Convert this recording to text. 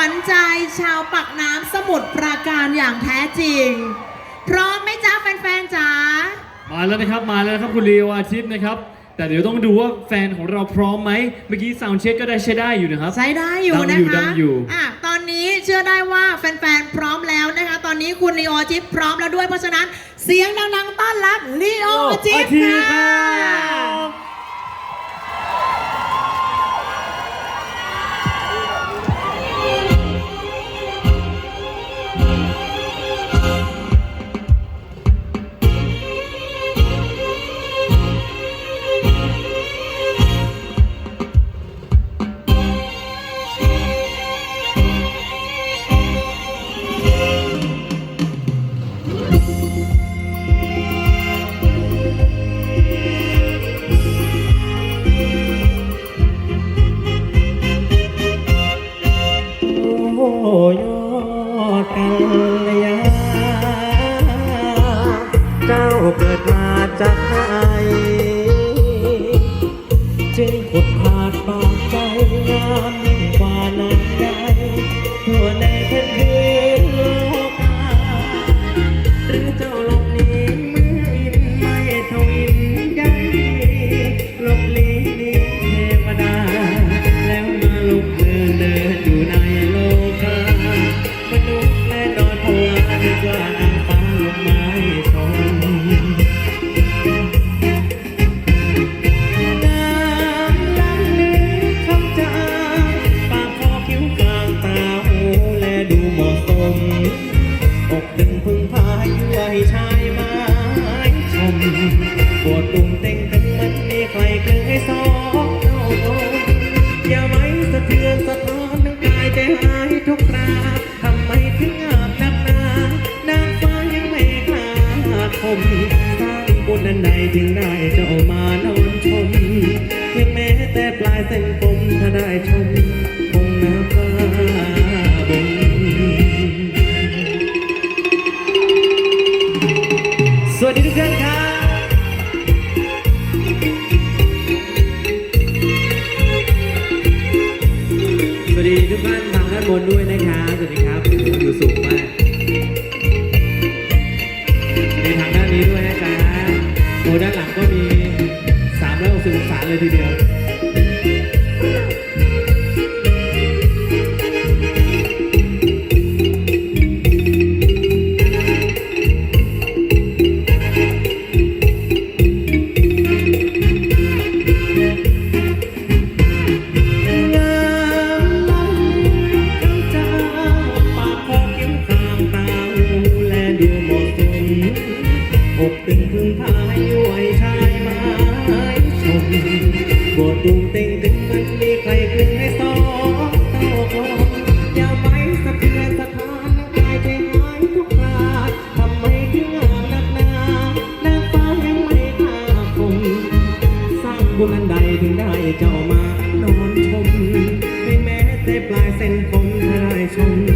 วัญใจชาวปักน้ำสมุทรปราการอย่างแท้จริง พร้อมไหมจ๊ะแฟนๆจ๋ามาแล้วนะครับมาแล้วนะครับคุณลีโออาทิตย์นะครับ แต่เดี๋ยวต้องดูว่าแฟนของเราพร้อมไหมเมื่อกี้ซาวเช็คก็ได้ใช้ได้อยู่นะครับ ใช้ได้อยู่ดันะงอยู่คะดังอยู่ อะตอนนี้เชื่อได้ว่าแฟนๆพร้อมแล้วนะคะ ตอนนี้คุณลีโอจิ๊บพร้อมแล้วด้วยเพราะฉะนั้นเสียงดังๆต้อนรับลีโอจิ๊บอาทิตย์คค่ะรับ ยอดกัน คม สร้างบุญอันใดจึงได้เจ้ามานอนชมเพียงแม้แต่ปลายเส้นผมถ้าได้ชมคงน้ำฟ้าบนสวัสดีทุกท่านครับสวัสดีทุกท่านทางด้านบนด้วยนะ เลยทีเดียว ตึงตึตึงมันมีใครขึ้นให้องเต้าคงยาวไปสะเทือนสะานกายใจหายทุกคราทำไมถึงงานักหนานางฟ้ายัไม่ท่าคงสร้างบุญอันใดถึงได้เจ้ามานอนชมไม่แม้แต่ปลายเส้นผมทลายชม